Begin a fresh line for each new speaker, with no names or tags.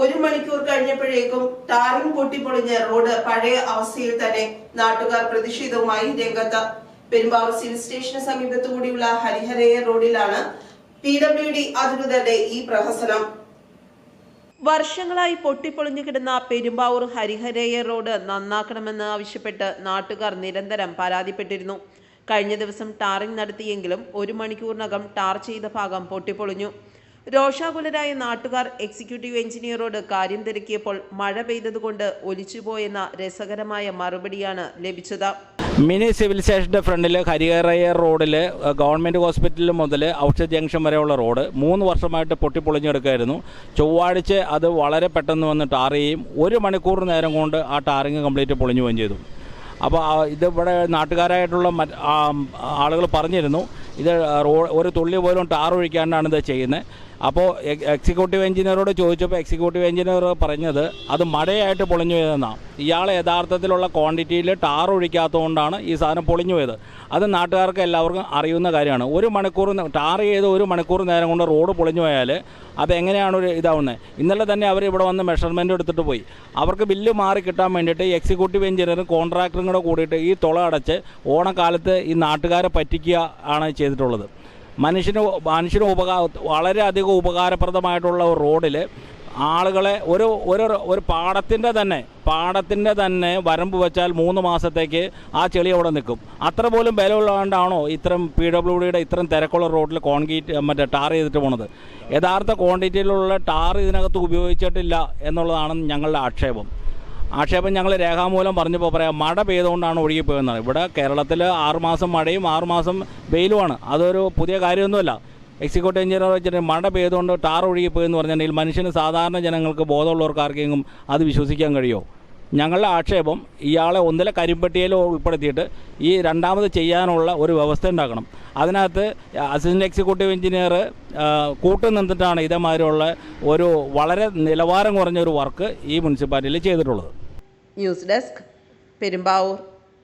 ഒരു മണിക്കൂർ കഴിഞ്ഞപ്പോഴേക്കും ടാറിംഗ് പൊട്ടിപ്പൊളിഞ്ഞ റോഡ് പഴയ അവസ്ഥയിൽ തന്നെ നാട്ടുകാർ പ്രതിഷേധവുമായി രംഗത്ത്. പെരുമ്പാവൂർ സിവിൽ സ്റ്റേഷന് സമീപത്തുകൂടിയുള്ള ഹരിഹരയ റോഡിലാണ് പി ഡബ്ല്യു ഡി അധികൃതരുടെ ഈ പ്രഹസനം. വർഷങ്ങളായി പൊട്ടിപ്പൊളിഞ്ഞു കിടന്ന പെരുമ്പാവൂർ ഹരിഹരയ റോഡ് നന്നാക്കണമെന്ന് ആവശ്യപ്പെട്ട് നാട്ടുകാർ നിരന്തരം പരാതിപ്പെട്ടിരുന്നു. കഴിഞ്ഞ ദിവസം ടാറിംഗ് നടത്തിയെങ്കിലും ഒരു മണിക്കൂറിനകം ടാർ ചെയ്ത ഭാഗം പൊട്ടിപ്പൊളിഞ്ഞു. രോഷാകുലരായ നാട്ടുകാർ എക്സിക്യൂട്ടീവ് എഞ്ചിനീയറോട് കാര്യം തിരക്കിയപ്പോൾ മഴ പെയ്തതുകൊണ്ട് ഒലിച്ചുപോയെന്ന രസകരമായ മറുപടിയാണ് ലഭിച്ചത്.
മിനി സിവിൽ സ്റ്റേഷന്റെ ഫ്രണ്ടിൽ ഹരിഹറയ റോഡിൽ ഗവൺമെന്റ് ഹോസ്പിറ്റൽ മുതൽ ഔഷധ ജംഗ്ഷൻ വരെയുള്ള റോഡ് മൂന്ന് വർഷമായിട്ട് പൊട്ടിപ്പൊളിഞ്ഞെടുക്കായിരുന്നു. ചൊവ്വാഴ്ച അത് വളരെ പെട്ടെന്ന് വന്ന് ചെയ്യും. ഒരു മണിക്കൂർ നേരം കൊണ്ട് ആ ടാറിങ് കംപ്ലീറ്റ് പൊളിഞ്ഞു പോവുകയും ചെയ്തു അപ്പോൾ ഇത് ഇവിടെ നാട്ടുകാരായിട്ടുള്ള ആളുകൾ പറഞ്ഞിരുന്നു. ഇത് റോഡ് ഒരു തുള്ളി പോലും ടാർ ഒഴിക്കാണ്ടാണ് ഇത് ചെയ്യുന്നത്. അപ്പോൾ എക്സിക്യൂട്ടീവ് എഞ്ചിനീയറോട് ചോദിച്ചപ്പോൾ എക്സിക്യൂട്ടീവ് എഞ്ചിനീയർ പറഞ്ഞത് അത് മഴയായിട്ട് പൊളിഞ്ഞു പോയതെന്നാണ് ഇയാൾ യഥാർത്ഥത്തിലുള്ള ക്വാണ്ടിറ്റിയിൽ ടാർ ഒഴിക്കാത്തതുകൊണ്ടാണ് ഈ സാധനം പൊളിഞ്ഞു പോയത്. അത് നാട്ടുകാർക്ക് എല്ലാവർക്കും അറിയുന്ന കാര്യമാണ്. ഒരു മണിക്കൂർ ടാർ ചെയ്ത് ഒരു മണിക്കൂർ നേരം കൊണ്ട് റോഡ് പൊളിഞ്ഞു പോയാൽ അതെങ്ങനെയാണ് ഒരു ഇതാവുന്നത്? ഇന്നലെ തന്നെ അവർ ഇവിടെ വന്ന് മെഷർമെന്റ് എടുത്തിട്ട് പോയി. അവർക്ക് ബില്ല് മാറി കിട്ടാൻ വേണ്ടിയിട്ട് എക്സിക്യൂട്ടീവ് എഞ്ചിനീയറും കോൺട്രാക്ടറും കൂടെ കൂടിയിട്ട് ഈ തുള അടച്ച് ഓണക്കാലത്ത് ഈ നാട്ടുകാരെ പറ്റിക്കുക ആണ് ചെയ്തിട്ടുള്ളത്. മനുഷ്യന് മനുഷ്യന് ഉപകാ വളരെയധികം ഉപകാരപ്രദമായിട്ടുള്ള റോഡിൽ ആളുകളെ ഒരു ഒരു ഒരു പാടത്തിന്റെ തന്നെ പാടത്തിന്റെ തന്നെ വരമ്പ് വെച്ചാൽ മൂന്ന് മാസത്തേക്ക് ആ ചെളി അവിടെ നിൽക്കും. അത്ര പോലും ബലമുള്ളതുകൊണ്ടാണോ ഇത്തരം പി ഡബ്ല്യു ഡിയുടെ ഇത്രയും തിരക്കുള്ള റോഡിൽ കോൺക്രീറ്റ് മറ്റേ ടാർ ചെയ്തിട്ട് പോണത്? യഥാർത്ഥ ക്വാണ്ടിറ്റിയിലുള്ള ടാർ ഇതിനകത്ത് ഉപയോഗിച്ചിട്ടില്ല എന്നുള്ളതാണ് ഞങ്ങളുടെ ആക്ഷേപം. ആക്ഷേപം ഞങ്ങൾ രേഖാമൂലം പറഞ്ഞപ്പോൾ പറയാം മഴ പെയ്തുകൊണ്ടാണ് ഒഴുകിപ്പോയെന്നാണ് ഇവിടെ കേരളത്തിൽ ആറുമാസം മഴയും ആറുമാസം വെയിലുമാണ്. അതൊരു പുതിയ കാര്യമൊന്നുമല്ല. എക്സിക്യൂട്ടീവ് എഞ്ചിനീയർ വെച്ചിട്ട് മഴ പെയ്തുകൊണ്ട് ടാർ ഒഴുകിപ്പോയെന്ന് പറഞ്ഞിട്ടുണ്ടെങ്കിൽ മനുഷ്യന് സാധാരണ ജനങ്ങൾക്ക് ബോധമുള്ളവർക്ക് ആർക്കെങ്കിലും അത് വിശ്വസിക്കാൻ കഴിയുമോ ഞങ്ങളുടെ ആക്ഷേപം ഇയാളെ ഒന്നിലെ കരിമ്പട്ടിയിൽ ഉൾപ്പെടുത്തിയിട്ട് ഈ രണ്ടാമത് ചെയ്യാനുള്ള ഒരു വ്യവസ്ഥ ഉണ്ടാക്കണം. അതിനകത്ത് അസിസ്റ്റന്റ് എക്സിക്യൂട്ടീവ് എഞ്ചിനീയർ കൂട്ടു നിന്നിട്ടാണ് ഇതേമാതിരിയുള്ള ഒരു വളരെ നിലവാരം കുറഞ്ഞ ഒരു വർക്ക് ഈ മുനിസിപ്പാലിറ്റിയിൽ ചെയ്തിട്ടുള്ളത്.
News desk Perumbavoor.